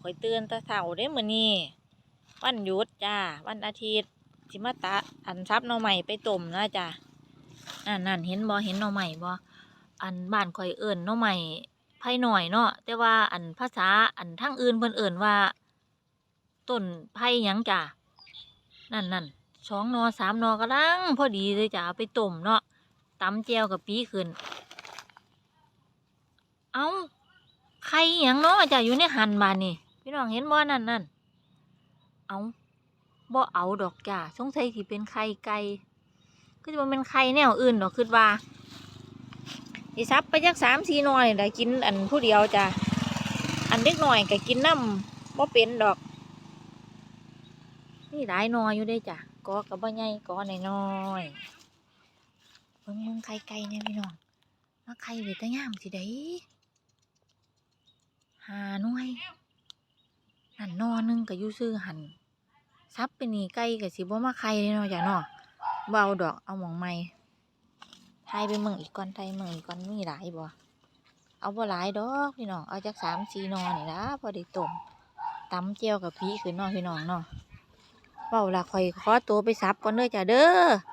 ข่อยตื่นต่เช้าเด้มื้อนี้วันหยุดจ้า วันอาทิตย์สิมาตะอันซับหน่อใหม่ไปต้มนะจ้านั่นนั่นเห็นบ่เห็นหน่อใหม่บ่อันบ้านข่อยเอิ้นหน่อใหม่ไผหน่อยเนาะแต่ว่าอันภาษาอันทางอื่นเพิ่นเอิ้นว่าต้นไผ่หยังจ้านั่นนั่นสองนอสามนอกำลังพอดีเลยจ้าไปต้มเนาะตำแจวกับปีขึ้น เอา ไข่หยังเนาะจ้ะอยู่ในหันบานนี่พี่น้องเห็นบ่นั่นนั่นเอาบ่เอาดอกจ้าสงสัยสิเป็นไข่ไก่ก็จะมันเป็นไข่แนวอื่นดอกคิดว่าสิซับไปจักสามสี่หน่อยได้กินอันผู้เดียวจ้ะอันเล็กหน่อยก็กินน้ำบ่เป็นดอก นี่หลายหนออยู่เด้จ้ะกอกับบ่ใหญ่กอน้อยเบิ่งเบิ่งไข่ไก่เนี่ยพี่น้องมาไข่ไว้แตะยามสิได้ หาหน่วยนั่นนอหนึงก็อยู่ซื่อหันซับไปนี่ไก่ก็สิบ่มาไข่เลยเนาะจ้ะเนาะเอาดอกเอาหมองใหม่ทยไปเมืองอีกก่อนไทยเมืองอีกก่อนมีหลายบ่เอาบ่หลายดอกพี่น้องเอาจักสามสี่นอนี่ละพอได้ต้มตำเจียวกับพีขึ้นนาะพี่น้องเนาะเว้าละข่อยขอตัวไปซับก่อนเด้อจ้ะเด้อ